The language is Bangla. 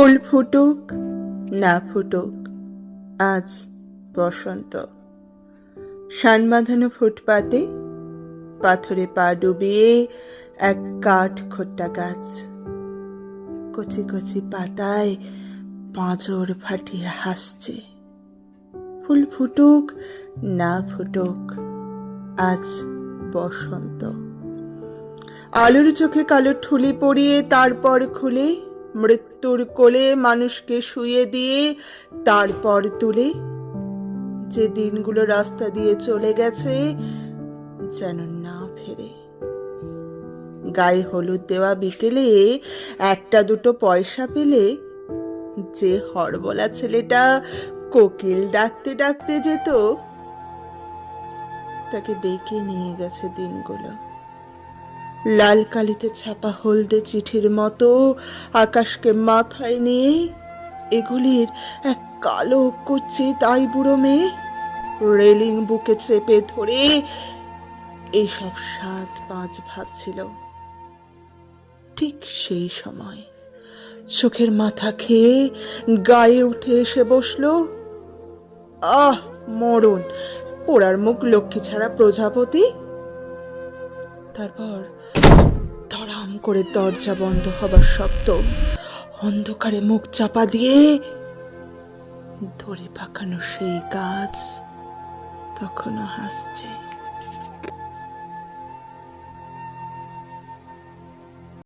ফুল ফুটুক, না ফুটুক, আজ বসন্ত। শান বাঁধানো ফুটপাতে পাথরে পা ডুবিয়ে এক কাঠ খোট্টা গাছ। কচি কচি পাতায় পাঁজর ফাটিয়ে হাসছে। ফুল ফুটুক, না ফুটুক, আজ বসন্ত। আলোর চোখে কালো ঠুলি পরিয়ে তারপর খুলে মৃত্যুর কোলে মানুষকে শুয়ে দিয়ে তারপর তুলে যে দিনগুলো রাস্তা দিয়ে চলে গেছে যেন না ফেরে। গায়ে হলুদ দেওয়া বিকেলে একটা দুটো পয়সা পেলে যে হরবলা ছেলেটা কোকিল ডাকতে ডাকতে যেত, তাকে ডেকে নিয়ে গেছে দিনগুলো। লাল কালিতে ছাপা হলদে চিঠির মতো আকাশকে মাথায় নিয়ে, এগুলির এক কালো কুচি তাই বুড়ো মেয়ে রেলিং বুকে চেপে ধরে এইসব সাত পাঁচ ভাবছিল ঠিক সেই সময় চোখের মাথা খেয়ে গায়ে উঠে এসে বসল, আহ, মরণ! পোড়ার মুখ লক্ষ্মী ছাড়া প্রজাপতি তারপর ধরাম করে দরজা বন্ধ হবার শব্দ। অন্ধকারে মুখ চাপা দিয়ে ধরে পাকানো সেই গাছ তখনও হাসছে।